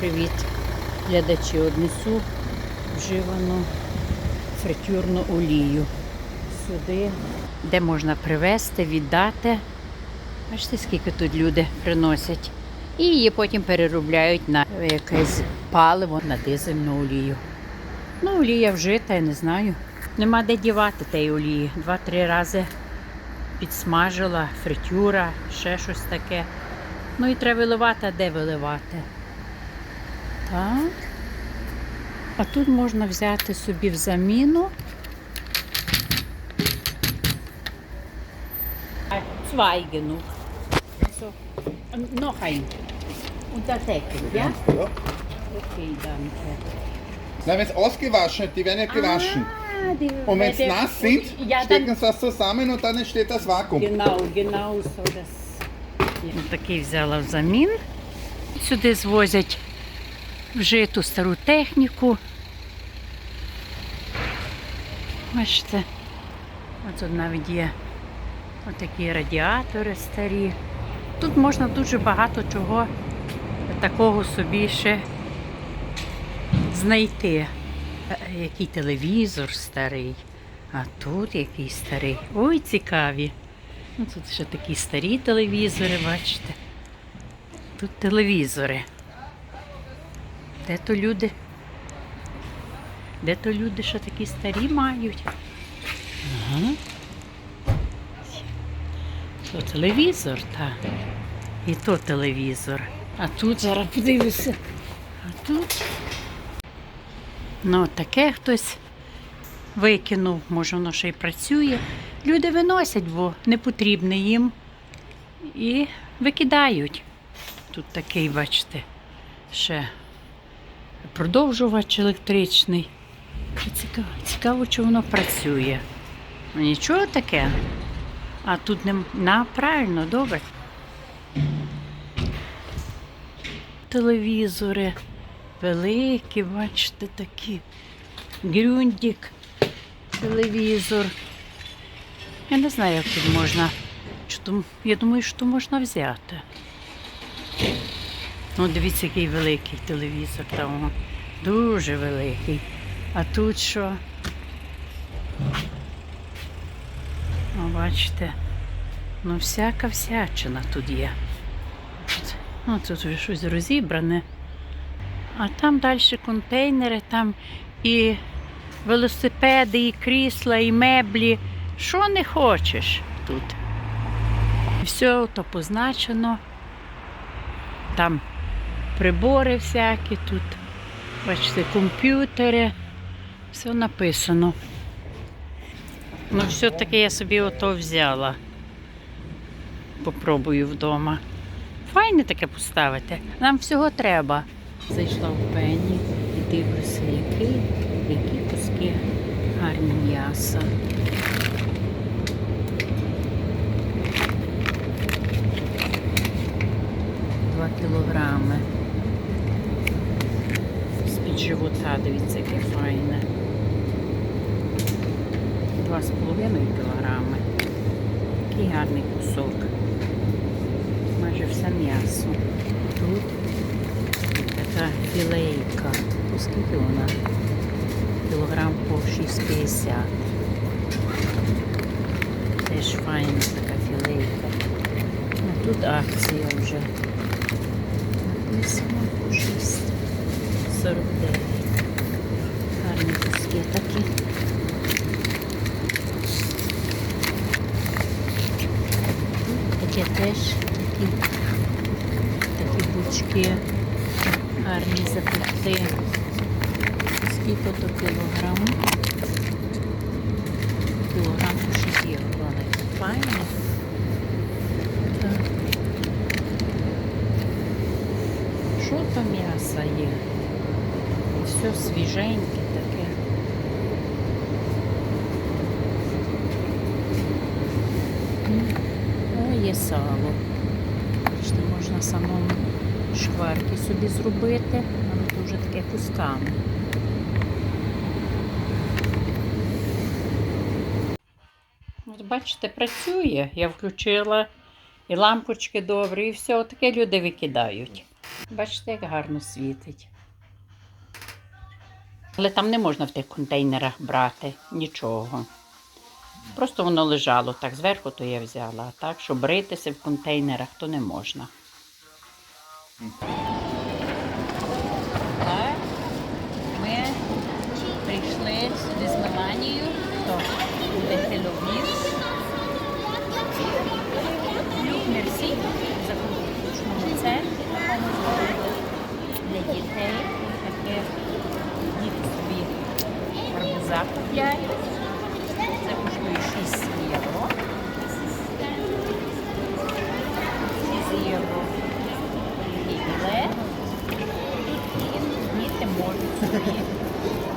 привіт, глядачі. Однесу вживану фритюрну олію. Сюди, де можна привезти, віддати. Бачите, скільки тут люди приносять. І її потім переробляють на якесь паливо, на дизельну олію. Ну, олія вжита, я не знаю. Нема де дівати тієї олії. Два-три рази підсмажила, фритюра, ще щось таке. Ну і треба виливати, а де виливати? Так. А тут можна взяти собі в заміну. Zwei genug. So. Noch ein. Deckel, ja? Ja. Okay, danke. Na, wenn es ausgewaschen die werden ja gewaschen. Ah, die und wenn Wette- nass sind, ja, stecken sie das zusammen und dann entsteht das Vakuum. Genau, genau so das. Ну, такий взяла взамін. Сюди звозять вжиту стару техніку. Бачите, от тут навіть є отакі радіатори старі. Тут можна дуже багато чого такого собі ще знайти. Е, Який телевізор старий, а тут який старий. Ой, цікаві. Ну, тут ще такі старі телевізори, бачите. Тут телевізори. Де то люди? Де то люди, що такі старі мають? Ага. То телевізор, так. І то телевізор. А тут зараз подивлюся. А тут. Ну, таке хтось викинув, може воно ще й працює. Люди виносять, бо не потрібне їм. І викидають. Тут такий, бачите, ще продовжувач електричний. Цікаво, цікаво, чи воно працює. Нічого таке. А тут не на правильно, добре. Телевізори великі, бачите, такі. Грюндік, телевізор. Я не знаю, як тут можна. Я думаю, що то можна взяти. Ну, дивіться, який великий телевізор там. Дуже великий. А тут що? О, бачите, ну всяка всячина тут є. Ну, тут вже щось розібране. А там далі контейнери, там і велосипеди, і крісла, і меблі. Що не хочеш тут. Все то позначено. Там прибори всякі тут. Бачите, комп'ютери. Все написано. Ну, все-таки я собі ото взяла. Попробую вдома. Файне таке поставити. Нам всього треба. Зайшла в пені і дивлюся, які, які куски гарні м'яса. Два кілограми. З-під живота, дивіться, яке файне. Два з половиною кілограми. Який гарний кусок. Майже все м'ясо. Тут така філейка. По скільки вона? Кілограм по 6,50. Теж файна така філейка. Ну, тут акція вже. Написано по 6,49. Гарні куски такі. Таке теж такі, такі бучки гарні запекти. Скільки то кілограм? Кілограм по 6 євро. Але файно. Так. Що то м'ясо є? Все свіженьке таке. О, є сало. Бачите, можна самому шкварки собі зробити, але дуже таке кусками. Бачите, працює. Я включила і лампочки добрі, і все, таке люди викидають. Бачите, як гарно світить. Але там не можна в тих контейнерах брати нічого. Просто воно лежало так зверху, то я взяла. А так, щоб ритися в контейнерах, то не можна. Так, ми прийшли сюди з Меланією, культурному центрі, такому зробили для дітей. Таке діти собі гарбуза купляють. Це коштує 6 євро. 6 євро. І діти можуть собі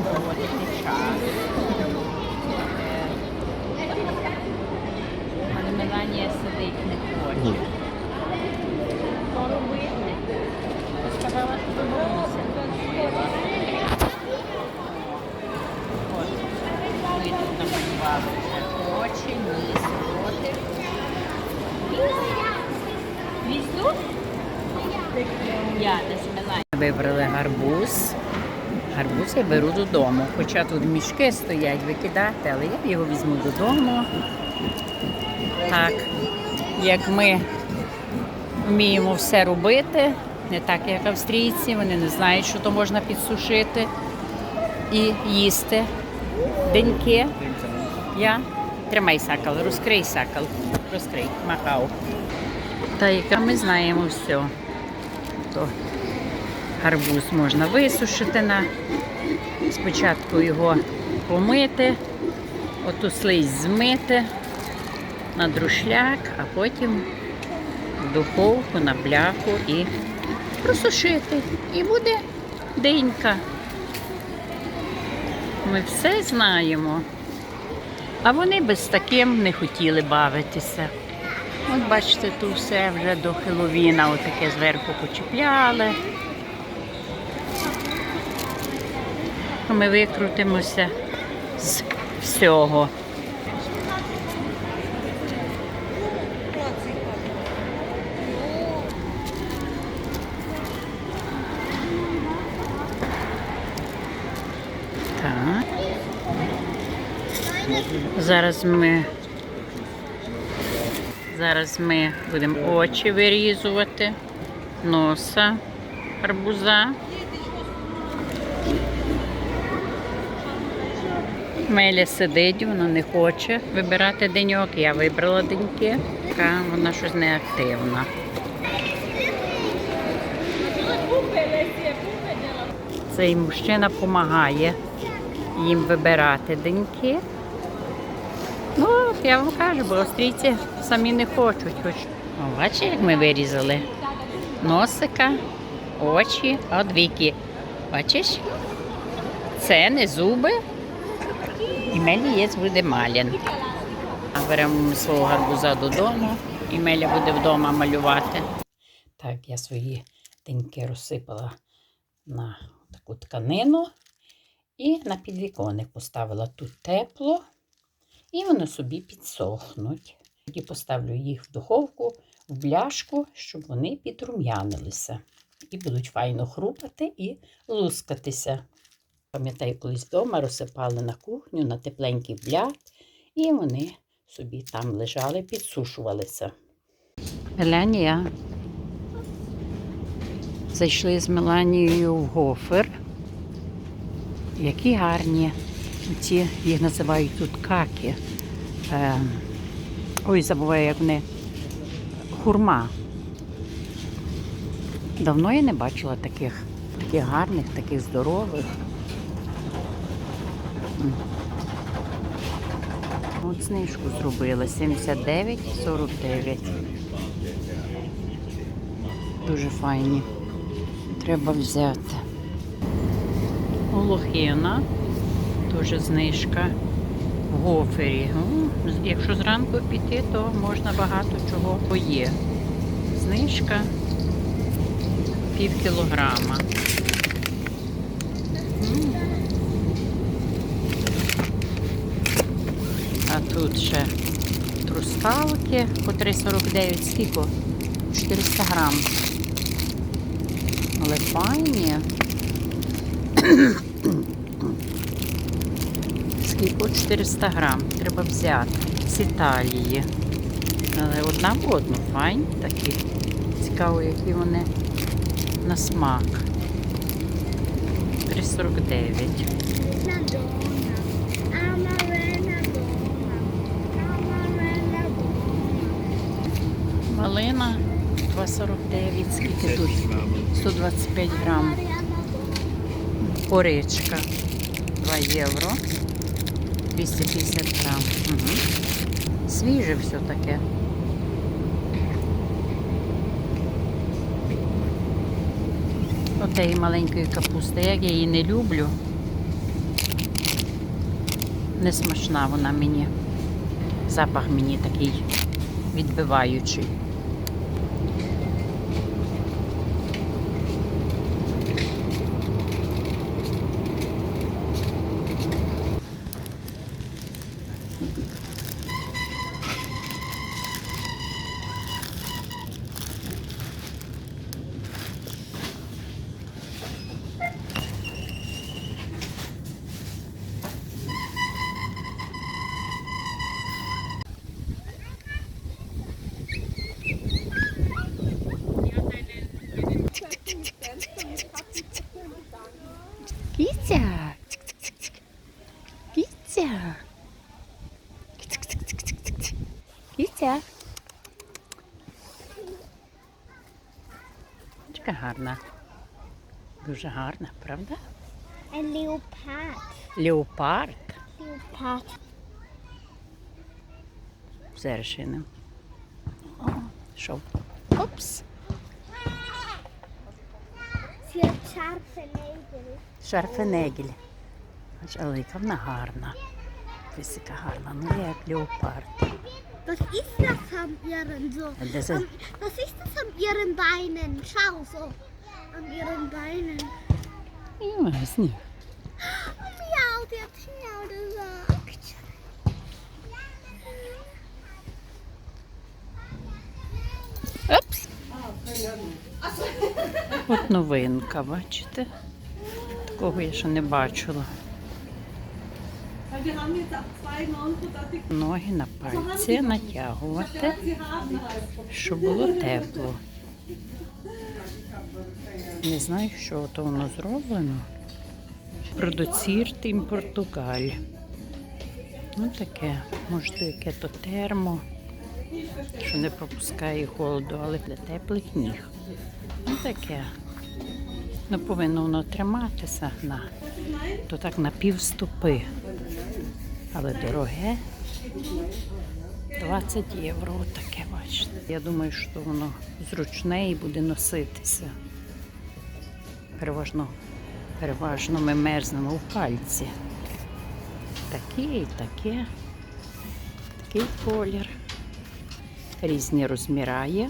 проводити час. Е, Але Меланія сидить не хоче. Що робити? Сказала, що бабуся. От. Ми тут намалювали вже очі, ніс, ротик. Візду? Я десь Меланія. Вибрали гарбуз. Гарбуз я беру додому. Хоча тут мішки стоять викидати, але я його візьму додому. Так, як ми вміємо все робити, не так, як австрійці, вони не знають, що то можна підсушити і їсти. Деньки. Я. Тримай сакал, розкрий сакал. Розкрий, махав. Та яка ми знаємо все. То гарбуз можна висушити на спочатку його помити, оту слизь змити на друшляк, а потім в духовку на бляху і просушити. І буде денька. Ми все знаємо. А вони без таким не хотіли бавитися. От бачите, тут все вже до Хеловіна отаке зверху почіпляли. Ми викрутимося з всього. Так. Зараз ми зараз ми будемо очі вирізувати, носа арбуза. Меля сидить, вона не хоче вибирати деньок. Я вибрала деньки. Така вона щось неактивна. Цей мужчина допомагає їм вибирати деньки. Ну, я вам кажу, бо австрійці самі не хочуть. Хоч... О, бачите, як ми вирізали носика, очі, а двійки. Бачиш? Це не зуби. І Мелі буде малін. Беремо свого гарбуза додому, і Меля буде вдома малювати. Так, я свої деньки розсипала на таку тканину і на підвіконник поставила тут тепло, і вони собі підсохнуть. Тоді поставлю їх в духовку, в бляшку, щоб вони підрум'янилися. І будуть файно хрупати і лускатися. Пам'ятаю, колись вдома розсипали на кухню на тепленький бляк, і вони собі там лежали, підсушувалися. Меланія. Зайшли з Меланією в гофер. Які гарні. Ці їх називають тут каки. Е, ой, забуваю, як вони. Хурма. Давно я не бачила таких, таких гарних, таких здорових. От знижку зробила 79,49. Дуже файні. Треба взяти. Олохина. Теж знижка. В гофері. Ну, якщо зранку піти, то можна багато чого Бо є. Знижка пів кілограма. М. А тут ще трускавки по 3,49 скільки? 400 грам. Але файні. Скільки 400 грам треба взяти з Італії. Але одна в одну файні такі. Цікаво, які вони на смак. 3,49. Малина 2,49. Скільки тут? 125 грам. Donna. 2 євро. 250 грам. Угу. Свіже все таке. Отеї маленької капусти. Як я її не люблю. Не смачна вона мені. Запах мені такий відбиваючий. Гарна. Дуже гарна, правда? Leopard. Леопард. Leopard. Зершиним. О, шов. Опс. Шарфенегіль. Бач, але яка вона гарна. Яка гарна, ну як леопард. Was ist das an ihren so? Das ist- An, was ist das an ihren Beinen? Schau so. An ihren Beinen. Ясні. Miau, die hat Miau gesagt. Опс. От новинка, бачите? Такого я ще не бачила. Ноги на пальці натягувати, щоб було тепло. Не знаю, що то воно зроблено. Продуцір тим Португаль. Ну таке, може, яке то термо що не пропускає холоду, але для теплих ніг. Ну таке. Ну, повинно воно триматися на то так на півступи. Але дороге 20 євро таке, бачите. Я думаю, що воно зручне і буде носитися. Переважно, переважно ми мерзнемо в пальці. Такий таке. Такий колір різні розмірає.